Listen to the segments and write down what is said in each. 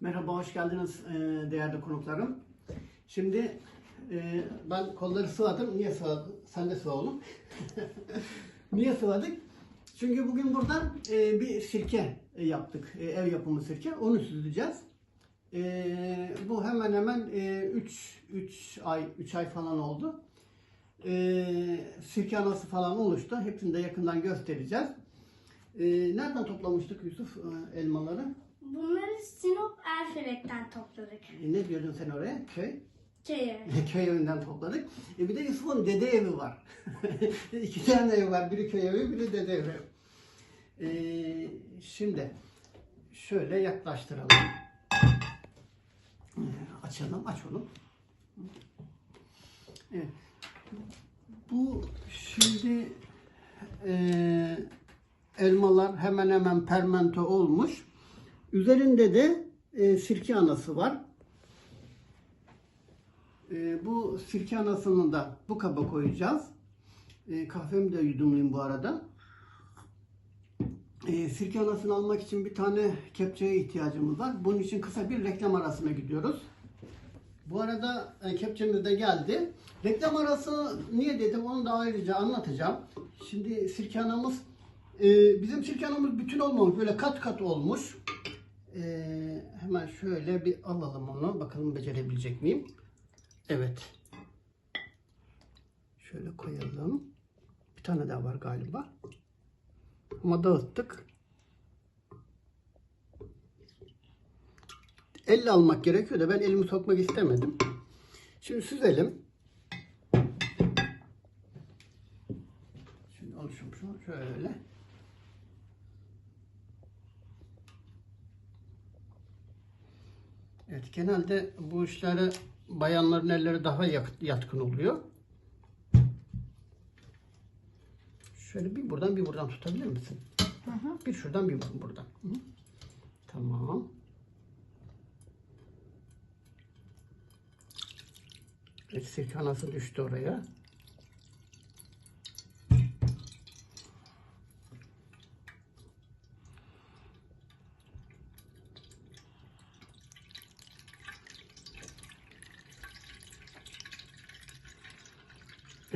Merhaba, hoş geldiniz e, değerli konuklarım. Şimdi e, ben kolları sıvadım. Niye sıvadım? Sen de sıva oğlum. Niye sıvadık? Çünkü bugün burada e, bir sirke yaptık. Ev yapımı sirke. Onu süzeceğiz. Bu hemen hemen 3 3 ay 3 ay falan oldu. Sirke anası falan oluştu. Hepsini de yakından göstereceğiz. Nereden toplamıştık Yusuf elmaları? Bunları Sinop Erfelek'ten topladık. E, ne diyordun sen oraya? Köy? Köyü. köy evinden topladık. E bir de Yusuf'un dede evi var. İki tane ev var. Biri köy evi, biri dede evi. E, şimdi şöyle yaklaştıralım. E, açalım, aç onu. Evet. Bu şimdi e, elmalar hemen hemen permento olmuş. Üzerinde de e, sirke anası var. E, bu sirke anasını da bu kaba koyacağız. E, kahvemi de yudumlayayım bu arada. E, sirke anasını almak için bir tane kepçeye ihtiyacımız var. Bunun için kısa bir reklam arasına gidiyoruz. Bu arada e, kepçemiz de geldi. Reklam arası niye dedim onu da ayrıca anlatacağım. Şimdi sirke anamız e, bizim sirke anamız bütün olmamış. Böyle kat kat olmuş. E, hemen şöyle bir alalım onu. Bakalım becerebilecek miyim? Evet. Şöyle koyalım. Bir tane daha var galiba. Ama dağıttık. Elle almak gerekiyor da ben elimi sokmak istemedim. Şimdi süzelim. Şimdi alışım şu şöyle. Genelde bu işlere bayanların elleri daha yatkın oluyor. Şöyle bir buradan bir buradan tutabilir misin? Bir şuradan bir buradan. Hı. Tamam. Sirke anası düştü oraya.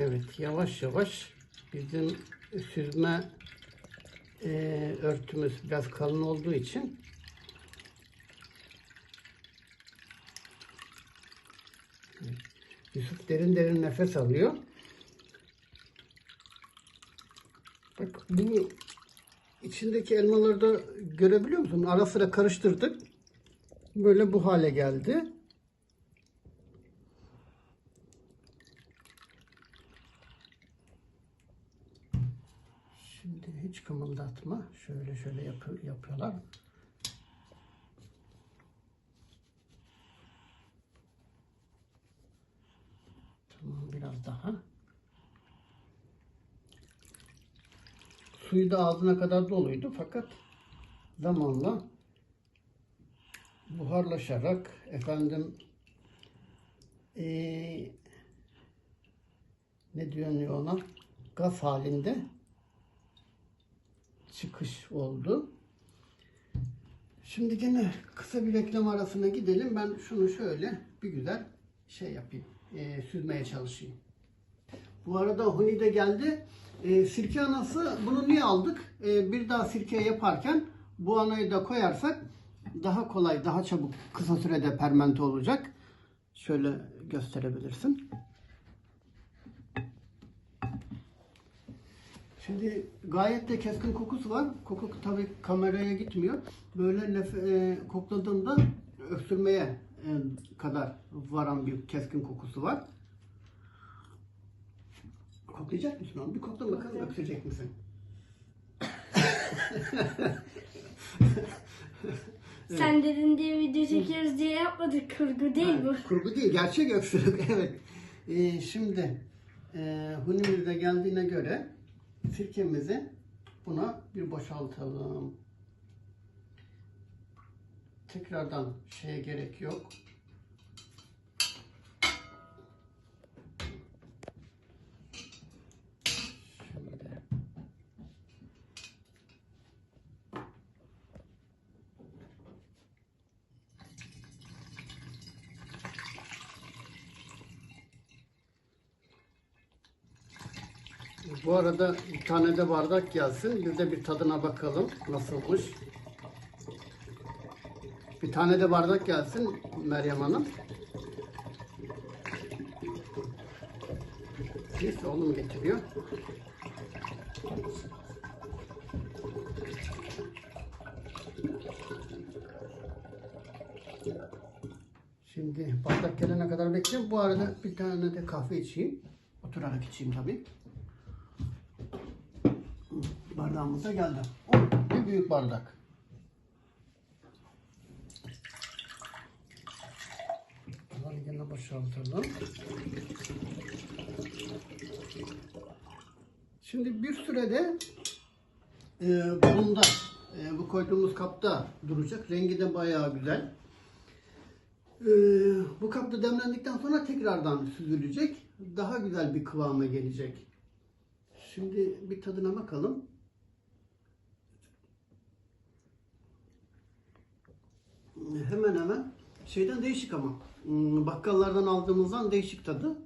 Evet, yavaş yavaş bizim süzme e, örtümüz biraz kalın olduğu için Yusuf derin derin nefes alıyor. Bak bu içindeki elmaları da görebiliyor musun? Ara sıra karıştırdık. Böyle bu hale geldi. Şimdi hiç kımıldatma. Şöyle şöyle yapı- yapıyorlar. Tamam biraz daha. Suyu da ağzına kadar doluydu fakat zamanla buharlaşarak efendim eee ne diyor ona gaz halinde çıkış oldu. Şimdi gene kısa bir reklam arasına gidelim. Ben şunu şöyle bir güzel şey yapayım. e, süzmeye çalışayım. Bu arada Huni de geldi. E, sirke anası bunu niye aldık? E, bir daha sirke yaparken bu anayı da koyarsak daha kolay, daha çabuk, kısa sürede permente olacak. Şöyle gösterebilirsin. Şimdi gayet de keskin kokusu var. Koku tabii kameraya gitmiyor. Böyle nef- e, kokladığında öksürmeye e, kadar varan bir keskin kokusu var. Koklayacak mısın onu? Bir kokla bakalım öksürecek misin? Sen dedin diye video çekiyoruz diye yapmadık. Kurgu değil bu. Kurgu değil, gerçek öksürük. evet. Ee, şimdi e, hunimiz de geldiğine göre sirkemizi buna bir boşaltalım. Tekrardan şeye gerek yok. Şöyle. Bu arada bir tane de bardak gelsin. Bir de bir tadına bakalım nasılmış. Bir tane de bardak gelsin Meryem Hanım. Neyse oğlum getiriyor. Şimdi bardak gelene kadar bekleyeyim. Bu arada bir tane de kahve içeyim. Oturarak içeyim tabii. Bardağımız da geldi. Bir büyük bardak. Bunları yine boşaltalım. Şimdi bir sürede e, bunda e, bu koyduğumuz kapta duracak. Rengi de bayağı güzel. E, bu kapta demlendikten sonra tekrardan süzülecek. Daha güzel bir kıvama gelecek. Şimdi bir tadına bakalım. Hemen hemen şeyden değişik ama. Hmm, Bakkallardan aldığımızdan değişik tadı.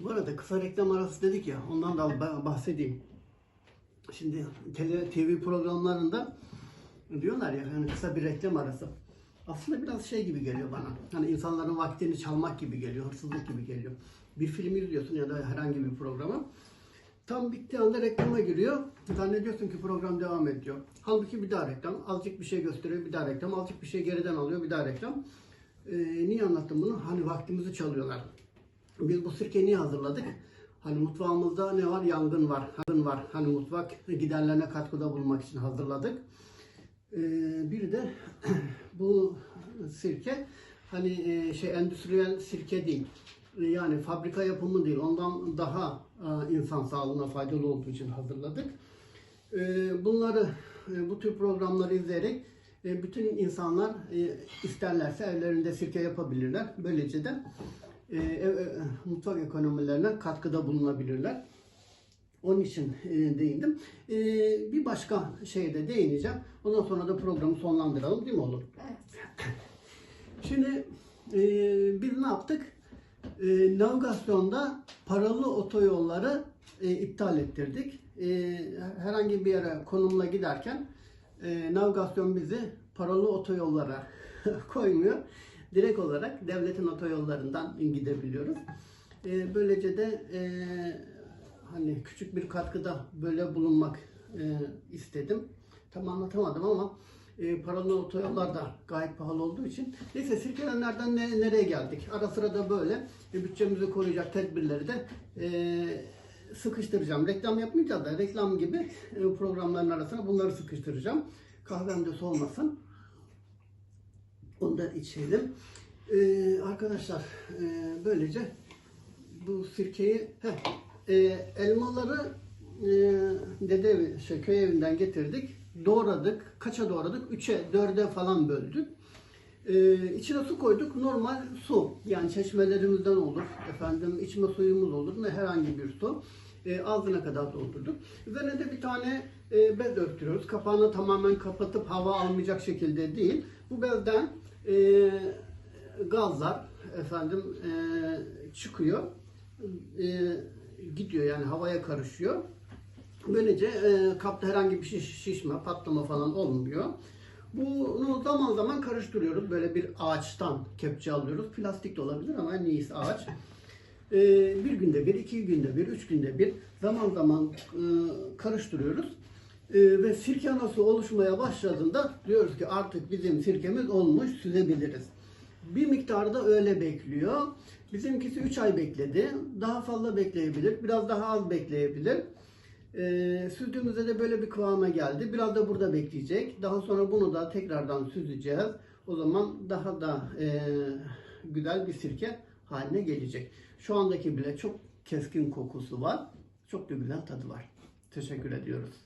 Bu arada kısa reklam arası dedik ya ondan da bah- bahsedeyim. Şimdi tele, TV programlarında diyorlar ya hani kısa bir reklam arası. Aslında biraz şey gibi geliyor bana. Hani insanların vaktini çalmak gibi geliyor, hırsızlık gibi geliyor. Bir film izliyorsun ya da herhangi bir programı. Tam bittiği anda reklama giriyor. Zannediyorsun ki program devam ediyor. Halbuki bir daha reklam. Azıcık bir şey gösteriyor, bir daha reklam. Azıcık bir şey geriden alıyor, bir daha reklam. Ee, niye anlattım bunu? Hani vaktimizi çalıyorlar. Biz bu sirkeyi niye hazırladık? Hani mutfağımızda ne var? Yangın var. Yangın var. Hani mutfak giderlerine katkıda bulunmak için hazırladık. Ee, bir de bu sirke hani e, şey endüstriyel sirke değil. E, Yani fabrika yapımı değil. Ondan daha e, insan sağlığına faydalı olduğu için hazırladık. E, Bunları bu tür programları izleyerek bütün insanlar isterlerse evlerinde sirke yapabilirler. Böylece de mutfak ekonomilerine katkıda bulunabilirler. Onun için değindim. Bir başka şeye de değineceğim. Ondan sonra da programı sonlandıralım değil mi oğlum? Şimdi e, biz ne yaptık? E, navigasyonda paralı otoyolları e, iptal ettirdik. E, herhangi bir yere konumla giderken e, navigasyon bizi paralı otoyollara koymuyor. Direkt olarak devletin otoyollarından gidebiliyoruz. E, böylece de e, hani küçük bir katkıda böyle bulunmak e, istedim. Tam anlatamadım ama e, paralı otoyollar da gayet pahalı olduğu için. Neyse Sirkelenler'den ne, nereye geldik? Ara sıra da böyle e, bütçemizi koruyacak tedbirleri de e, sıkıştıracağım. Reklam yapmayacağız da reklam gibi e, programların arasına bunları sıkıştıracağım. Kahvem de soğumasın. Onu da içelim. E, arkadaşlar e, böylece bu sirkeyi heh, e, elmaları e, dede şey, köy evinden getirdik. Doğradık. Kaça doğradık? Üçe, dörde falan böldük. E, içine su koyduk. Normal su. Yani çeşmelerimizden olur. Efendim içme suyumuz olur. Ne herhangi bir su. E, ağzına kadar doldurduk. Üzerine de bir tane e, bez örtüyoruz. Kapağını tamamen kapatıp hava almayacak şekilde değil. Bu bezden e, gazlar efendim e, çıkıyor. E, gidiyor yani havaya karışıyor. Böylece e, kapta herhangi bir şiş, şişme, patlama falan olmuyor. Bunu zaman zaman karıştırıyoruz. Böyle bir ağaçtan kepçe alıyoruz. Plastik de olabilir ama en iyisi ağaç. E, bir günde bir, iki günde bir, üç günde bir zaman zaman e, karıştırıyoruz. E, ve sirke nasıl oluşmaya başladığında diyoruz ki artık bizim sirkemiz olmuş, süzebiliriz. Bir miktarda öyle bekliyor. Bizimkisi 3 ay bekledi. Daha fazla bekleyebilir. Biraz daha az bekleyebilir. Ee, süzdüğümüzde de böyle bir kıvama geldi. Biraz da burada bekleyecek. Daha sonra bunu da tekrardan süzeceğiz. O zaman daha da e, güzel bir sirke haline gelecek. Şu andaki bile çok keskin kokusu var. Çok da güzel tadı var. Teşekkür ediyoruz.